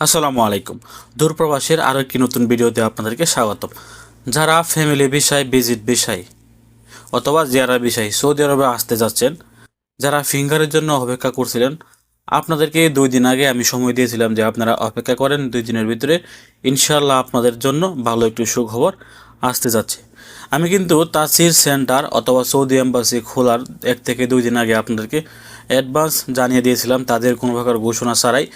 আসসালামু আলাইকুম। দূরপ্রবাসের আরও একটি নতুন ভিডিওতে আপনাদেরকে স্বাগতম। যারা ফ্যামিলি বিষয় ভিজিট বিষয় অথবা জিয়ারা বিষয়, সৌদি আরবে আসতে যাচ্ছেন, যারা ফিঙ্গারের জন্য অপেক্ষা করছিলেন, আপনাদেরকে দুই দিন আগে আমি সময় দিয়েছিলাম যে আপনারা অপেক্ষা করেন। দুই দিনের ভিতরে ইনশাল্লাহ আপনাদের জন্য ভালো একটি সুখবর আসতে যাচ্ছে। আমি কিন্তু তাসির সেন্টার অথবা সৌদি এম্বাসি খোলার এক থেকে দুই দিন আগে আপনাদেরকে অ্যাডভান্স জানিয়ে দিয়েছিলাম তাদের কোনো প্রকার ঘোষণা ছাড়াই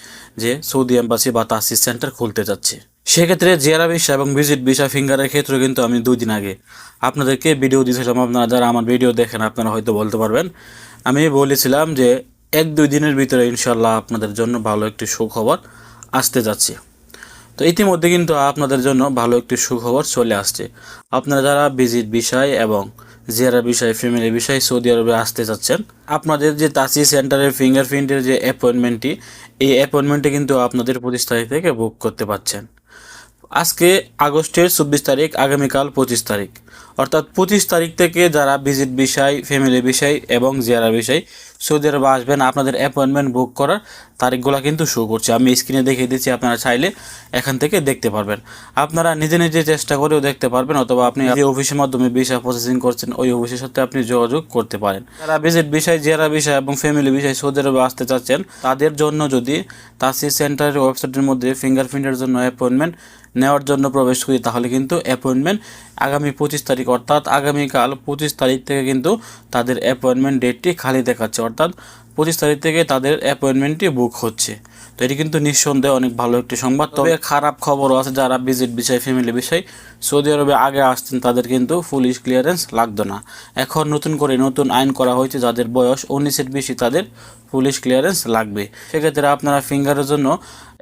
যে সৌদি এম্বাসি বা তাসির সেন্টার খুলতে যাচ্ছে। সেক্ষেত্রে জিয়ারা ভিসা এবং ভিজিট ভিসা ফিঙ্গারের ক্ষেত্রে কিন্তু আমি দুই দিন আগে আপনাদেরকে ভিডিও দিয়েছিলাম। আপনারা যারা আমার ভিডিও দেখেন, আপনারা হয়তো বলতে পারবেন। আমি বলেছিলাম যে এক দুই দিনের ভিতরে ইনশাল্লাহ আপনাদের জন্য ভালো একটি সুখবর আসতে যাচ্ছে। তো ইতিমধ্যে কিন্তু আপনাদের জন্য ভালো একটি সুখবর চলে আসছে। আপনারা যারা ভিজিট বিষয় এবং জিয়ারা বিষয়, ফ্যামিলি বিষয় সৌদি আরবে আসতে চাচ্ছেন, আপনাদের যে তাসি সেন্টারের ফিঙ্গারপ্রিন্টের যে অ্যাপয়েন্টমেন্টটি, এই অ্যাপয়েন্টমেন্টটি কিন্তু আপনাদের পঁচিশ তারিখ থেকে বুক করতে পারছেন। আজকে আগস্টের চব্বিশ তারিখ, আগামীকাল পঁচিশ তারিখ। অর্থাৎ পঁচিশ তারিখ থেকে যারা ভিজিট বিষয় ফ্যামিলি বিষয় এবং জিয়ারা বিষয়, সৌদি আরবে আসবেন, আপনাদের অ্যাপয়েন্টমেন্ট বুক করার তারিখগুলো কিন্তু শো করছে। আমি স্ক্রিনে দেখিয়ে দিচ্ছি, আপনারা চাইলে এখান থেকে দেখতে পারবেন। আপনারা নিজে নিজে চেষ্টা করেও দেখতে পারবেন, অথবা আপনি যে অফিসের মাধ্যমে বিষয় প্রসেসিং করছেন, ওই অফিসের সাথে আপনি যোগাযোগ করতে পারেন। যারা ভিজিট বিষয় জিয়ারা বিষয় এবং ফ্যামিলি বিষয় সৌদি আরবে আসতে চাচ্ছেন, তাদের জন্য যদি তাসি সেন্টারের ওয়েবসাইটের মধ্যে ফিঙ্গারপ্রিন্টের জন্য অ্যাপয়েন্টমেন্ট নেওয়ার জন্য প্রবেশ করি, তাহলে কিন্তু অ্যাপয়েন্টমেন্ট আগামী পঁচিশ তারিখ, অর্থাৎ আগামীকাল পঁচিশ তারিখ থেকে কিন্তু তাদের অ্যাপয়েন্টমেন্ট ডেটটি খালি দেখাচ্ছে। অর্থাৎ পঁচিশ তারিখ থেকে তাদের অ্যাপয়েন্টমেন্টটি বুক হচ্ছে। তো এটি কিন্তু নিঃসন্দেহে অনেক ভালো একটি সংবাদ। তবে খারাপ খবরও আছে যারা ভিজিট বিষয় ফ্যামিলি বিষয় সৌদি আরবে আগে আসতেন তাদের কিন্তু পুলিশ ক্লিয়ারেন্স লাগতো না। এখন নতুন করে নতুন আইন করা হয়েছে যাদের বয়স উনিশের বেশি তাদের পুলিশ ক্লিয়ারেন্স লাগবে। সেক্ষেত্রে আপনারা ফিঙ্গারের জন্য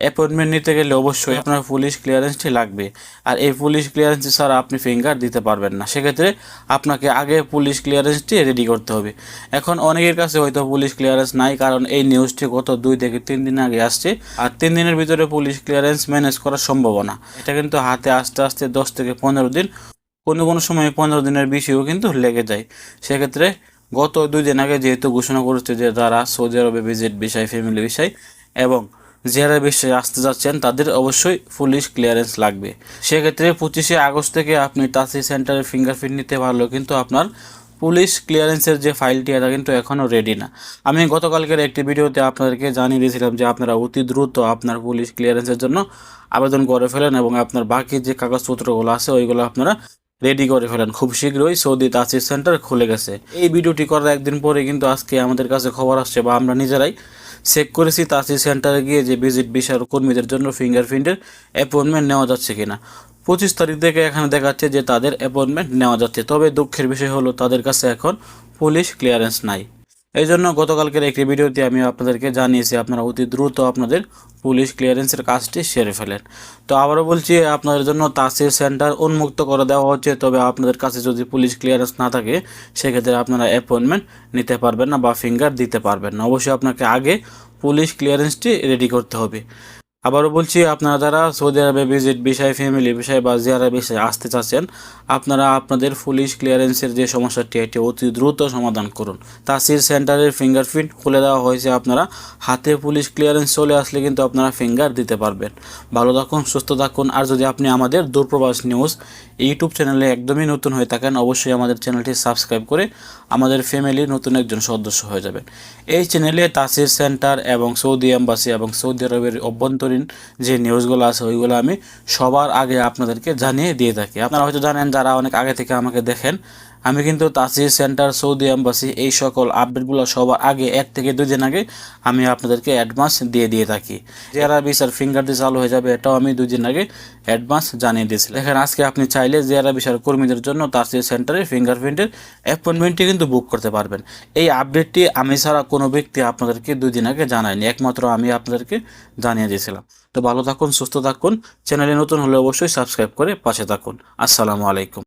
অ্যাপয়েন্টমেন্ট নিতে গেলে অবশ্যই আপনার পুলিশ ক্লিয়ারেন্সটি লাগবে। আর এই পুলিশ ক্লিয়ারেন্স ছাড়া আপনি ফিঙ্গার দিতে পারবেন না। সেক্ষেত্রে আপনাকে আগে পুলিশ ক্লিয়ারেন্সটি রেডি করতে হবে। এখন অনেকের কাছে হয়তো পুলিশ ক্লিয়ারেন্স নাই কারণ এই নিউজটি গত দুই থেকে তিন দিন আগে আসছে আর তিন দিনের ভিতরে পুলিশ ক্লিয়ারেন্স ম্যানেজ করা সম্ভব না এটা কিন্তু হাতে আস্তে আস্তে দশ থেকে পনেরো দিন, কোনো কোনো সময় পনেরো দিনের বেশিও কিন্তু লেগে যায়। সেক্ষেত্রে গত দুই দিন আগে যেহেতু ঘোষণা করেছে যে যারা সৌদি আরবে ভিজিট বিষয় ফ্যামিলি বিষয় এবং যারা বিষয়ে আসতে যাচ্ছেন, তাদের অবশ্যই পুলিশ ক্লিয়ারেন্স লাগবে। সেক্ষেত্রে পঁচিশে আগস্ট থেকে আপনি তাসি সেন্টারে ফিঙ্গারপ্রিন্ট নিতে পারলেও কিন্তু আপনার পুলিশ ক্লিয়ারেন্সের যে ফাইলটি এটা কিন্তু এখনও রেডি না। আমি গতকালকের একটি ভিডিওতে আপনাদেরকে জানিয়ে দিয়েছিলাম যে আপনারা অতি দ্রুত আপনার পুলিশ ক্লিয়ারেন্সের জন্য আবেদন করে ফেলেন এবং আপনার বাকি যে কাগজপত্রগুলো আছে, ওইগুলো আপনারা রেডি করে ফেলেন। খুব শীঘ্রই সৌদি তাসির সেন্টার খুলে গেছে। এই ভিডিওটি করার একদিন পরে কিন্তু আজকে আমাদের কাছে খবর আসছে বা আমরা নিজেরাই চেক করেছি তাসির সেন্টারে গিয়ে যে ভিজিট বিষয়ের কর্মীদের জন্য ফিঙ্গারপ্রিন্টের অ্যাপয়েন্টমেন্ট নেওয়া যাচ্ছে কিনা। পঁচিশ তারিখ থেকে এখানে দেখাচ্ছে যে তাদের অ্যাপয়েন্টমেন্ট নেওয়া যাচ্ছে। তবে দুঃখের বিষয় হলো, তাদের কাছে এখন পুলিশ ক্লিয়ারেন্স নাই। এই জন্য গতকালকের একটি ভিডিওতে আমি আপনাদেরকে জানিয়েছি, আপনারা অতি দ্রুত আপনাদের পুলিশ ক্লিয়ারেন্সের কাজটি সেরে ফেলেন। তো আবারও বলছি, আপনাদের জন্য তাসির সেন্টার উন্মুক্ত করে দেওয়া হচ্ছে। তবে আপনাদের কাছে যদি পুলিশ ক্লিয়ারেন্স না থাকে, সেক্ষেত্রে আপনারা অ্যাপয়েন্টমেন্ট নিতে পারবেন না বা ফিঙ্গার দিতে পারবেন না। অবশ্যই আপনাকে আগে পুলিশ ক্লিয়ারেন্সটি রেডি করতে হবে। আবারও বলছি, আপনারা যারা সৌদি আরবে ভিজিট, বিষয় ফ্যামিলি বিষয় বা জিয়ারা বিষয়ে আসতে চাচ্ছেন, আপনারা আপনাদের পুলিশ ক্লিয়ারেন্সের যে সমস্যাটি, এটি অতি দ্রুত সমাধান করুন। তাসির সেন্টারের ফিঙ্গারপ্রিন্ট খুলে দেওয়া হয়েছে আপনারা। হাতে পুলিশ ক্লিয়ারেন্স চলে আসলে কিন্তু আপনারা ফিঙ্গার দিতে পারবেন। ভালো থাকুন, সুস্থ থাকুন। আর যদি আপনি আমাদের দূরপ্রবাস নিউজ ইউটিউব চ্যানেলে একদমই নতুন হয়ে থাকেন, অবশ্যই আমাদের চ্যানেলটি সাবস্ক্রাইব করে আমাদের ফ্যামিলির নতুন একজন সদস্য হয়ে যাবেন। এই চ্যানেলে তাসির সেন্টার এবং সৌদি এম্বাসি এবং সৌদি আরবের অভ্যন্তরীণ যে নিউজগুলো আছে, ওইগুলো আমি সবার আগে আপনাদেরকে জানিয়ে দিয়ে থাকি। আপনারা হয়তো জানেন যারা অনেক আগে থেকে আমাকে দেখেন আমি কিন্তু তাসির সেন্টার, সৌদি এম্বাসি এই সকল আপডেটগুলো সবার আগে এক থেকে দুই দিন আগে আমি আপনাদেরকে অ্যাডভান্স দিয়ে দিয়ে থাকি। যারা বিসার ফিঙ্গার দিয়ে চালু হয়ে যাবে, এটাও আমি দুই দিন আগে অ্যাডভান্স জানিয়ে দিয়েছিলাম। দেখেন, আজকে আপনি চাইলে জিয়ারা বিসার কর্মীদের জন্য তাসির সেন্টারে ফিঙ্গারপ্রিন্টের অ্যাপয়েন্টমেন্টটি কিন্তু বুক করতে পারবেন। এই আপডেটটি আমি ছাড়া কোনো ব্যক্তি আপনাদেরকে দুই দিন আগে জানায়নি, একমাত্র আমি আপনাদেরকে জানিয়ে দিয়েছিলাম। তো ভালো থাকুন, সুস্থ থাকুন, চ্যানেলে নতুন হলে অবশ্যই সাবস্ক্রাইব করে পাশে থাকুন। আসসালামু আলাইকুম।